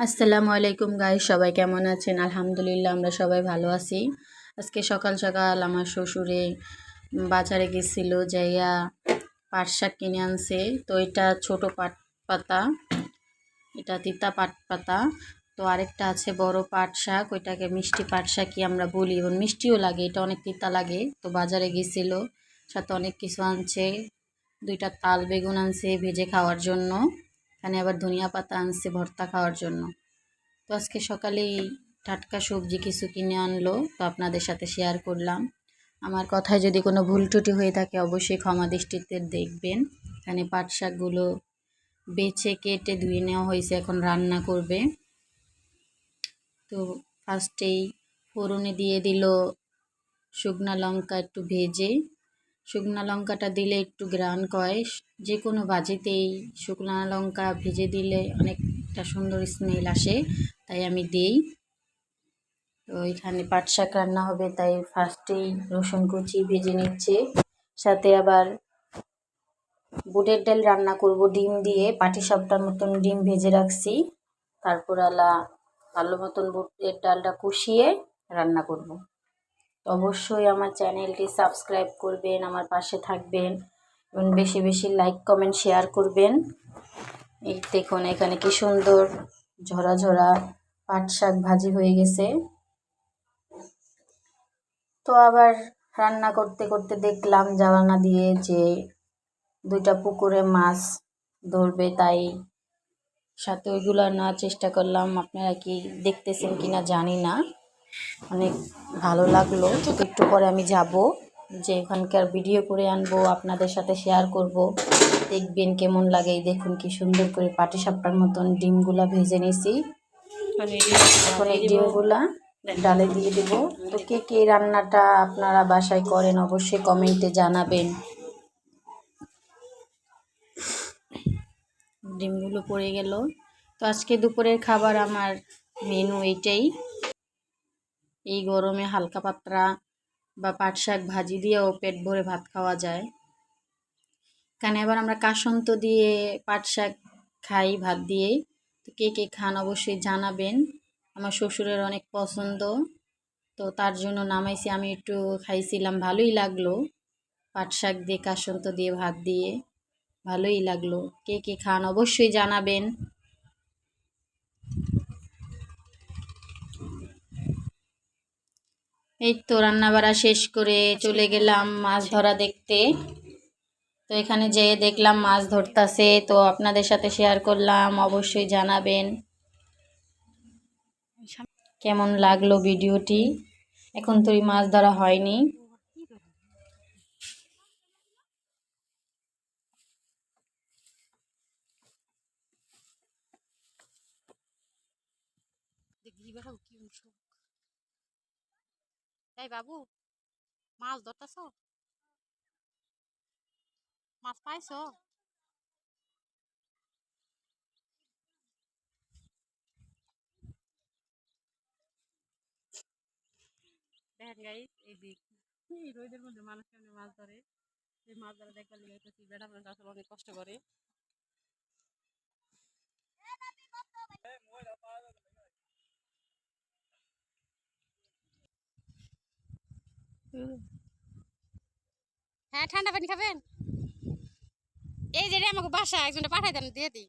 আসসালামু আলাইকুম গাই সবাই কেমন আছেন? আলহামদুলিল্লাহ, আমরা সবাই ভালো আছি। আজকে সকাল সকাল আমার শ্বশুরে বাজারে গেছিল, যাইয়া পাট শাক কিনে আনছে। তো এটা ছোট পাট পাতা, এটা তিতা পাট পাতা। তো আরেকটা আছে বড় পাট শাক, ওইটাকে মিষ্টি পাট শাকই আমরা বলি। এবং মিষ্টিও লাগে, এটা অনেক তিতা লাগে। তো বাজারে গেছিল, সাথে অনেক কিছু আনছে। দুইটা তাল বেগুন আনছে, ভেজে খাওয়ার জন্য। এখানে আবার ধনিয়া পাতা আনছে ভর্তা খাওয়ার জন্য। তো আজকে সকালেই টাটকা সবজি কিছু কিনে আনলো, তো আপনাদের সাথে শেয়ার করলাম। আমার কথায় যদি কোনো ভুল ত্রুটি হয়ে থাকে অবশ্যই ক্ষমা দৃষ্টিতে দেখবেন। এখানে পাট শাকগুলো বেছে কেটে ধুয়ে নেওয়া হয়েছে, এখন রান্না করবে। তো ফার্স্টেই ফোড়নে দিয়ে দিল শুকনা লঙ্কা একটু ভেজে শুকনা লঙ্কাটা দিলে একটু গ্রান কয় যে কোনো ভাজিতেই শুকনা লঙ্কা ভেজে দিলে অনেকটা সুন্দর স্মেল আসে, তাই আমি দিই। তো এখানে পাট শাক রান্না হবে, তাই ফার্স্টেই রসুন কুচি ভেজে নিচ্ছে। সাথে আবার বুটের ডাল রান্না করব, ডিম দিয়ে। পাটি সাপটার মতন ডিম ভেজে রাখছি। তারপর আলা ভালো মতন বুটের ডালটা কষিয়ে রান্না করব। অবশ্যই আমার চ্যানেলটি সাবস্ক্রাইব করবেন, আমার পাশে থাকবেন এবং বেশি বেশি লাইক, কমেন্ট, শেয়ার করবেন। এই দেখুন এখানে কি সুন্দর ঝরা ঝরা পাট শাক ভাজি হয়ে গেছে। তো আবার রান্না করতে করতে দেখলাম জ্বালানা দিয়ে যে দুইটা পুকুরে মাছ ধরবে, তাই সাথে ওইগুলো নেওয়ার চেষ্টা করলাম। আপনারা কি দেখতেছেন কিনা জানি না। অনেক ভালো লাগল। একটু পরে আমি যাব যে এখানকার ভিডিও করে আনব আপনাদের সাথে শেয়ার করব। দেখবেন কেমন লাগে দেখুন কি সুন্দর করে পাটি সাপটার মতন ডিমগুলা ভেজে নিয়েছি। এখন এই ডিমগুলা ডালে দিয়ে দেব। তো কে কে রান্নাটা আপনারা বাসায় করেন অবশ্যই কমেন্টে জানাবেন। ডিমগুলো পড়ে গেল। তো আজকে দুপুরের খাবার আমার মেনু এইটাই এই গরমে হালকা পাতলা বা পাট শাক ভাজি দিয়েও পেট ভরে ভাত খাওয়া যায়। এখানে আবার আমরা কাসন্ত দিয়ে পাট শাক খাই ভাত দিয়ে তো কে কে খান অবশ্যই জানাবেন। আমার শ্বশুরের অনেক পছন্দ। তো তার জন্য নামাইছি, আমি একটু খাইছিলাম, ভালোই লাগল। পাট শাক দিয়ে, কাসন্ত দিয়ে, ভাত দিয়ে, ভালোই লাগল। কে কে খান অবশ্যই জানাবেন। এই তো রান্নাবাড়া শেষ করে চলে গেলাম মাছ ধরা দেখতে। তো এখানে যেয়ে দেখলাম মাছ ধরতাছে, তো আপনাদের সাথে শেয়ার করলাম, অবশ্যই জানাবেন। কেমন লাগল ভিডিওটি? এখন তো মাছ ধরা হয়নি। এই বাবু, মাছ ধরতেছ? মাছ পাইছো? দেখেন এই রোদের মধ্যে মানুষ মাছ ধরে? এই মাছ ধরা দেখবার লিগে বেটা মানুষ আসলে অনেক কষ্ট করে। হ্যাঁ ঠান্ডা পানি খাবেন? এই যে আমাকে বাসা একজনটা পাঠাই দেন দিয়ে দিই।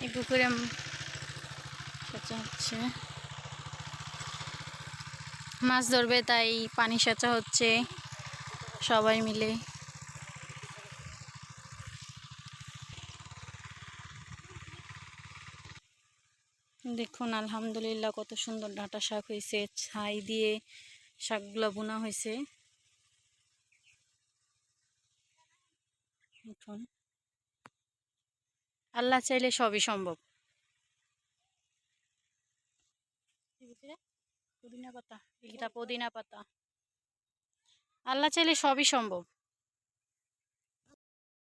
আহো পুকুরে সেচা হচ্ছে। মাছ ধরবে, তাই পানি সেচা হচ্ছে, সবাই মিলে। দেখুন, আলহামদুলিল্লাহ কত সুন্দর ডাঁটা শাক হয়েছে, ছাই দিয়ে শাকগুলো বোনা হয়েছে। দেখুন। আল্লাহ চাইলে সবই সম্ভব। পুদিনা পাতা এটা পুদিনা পাতা। আল্লাহ চাইলে সবই সম্ভব।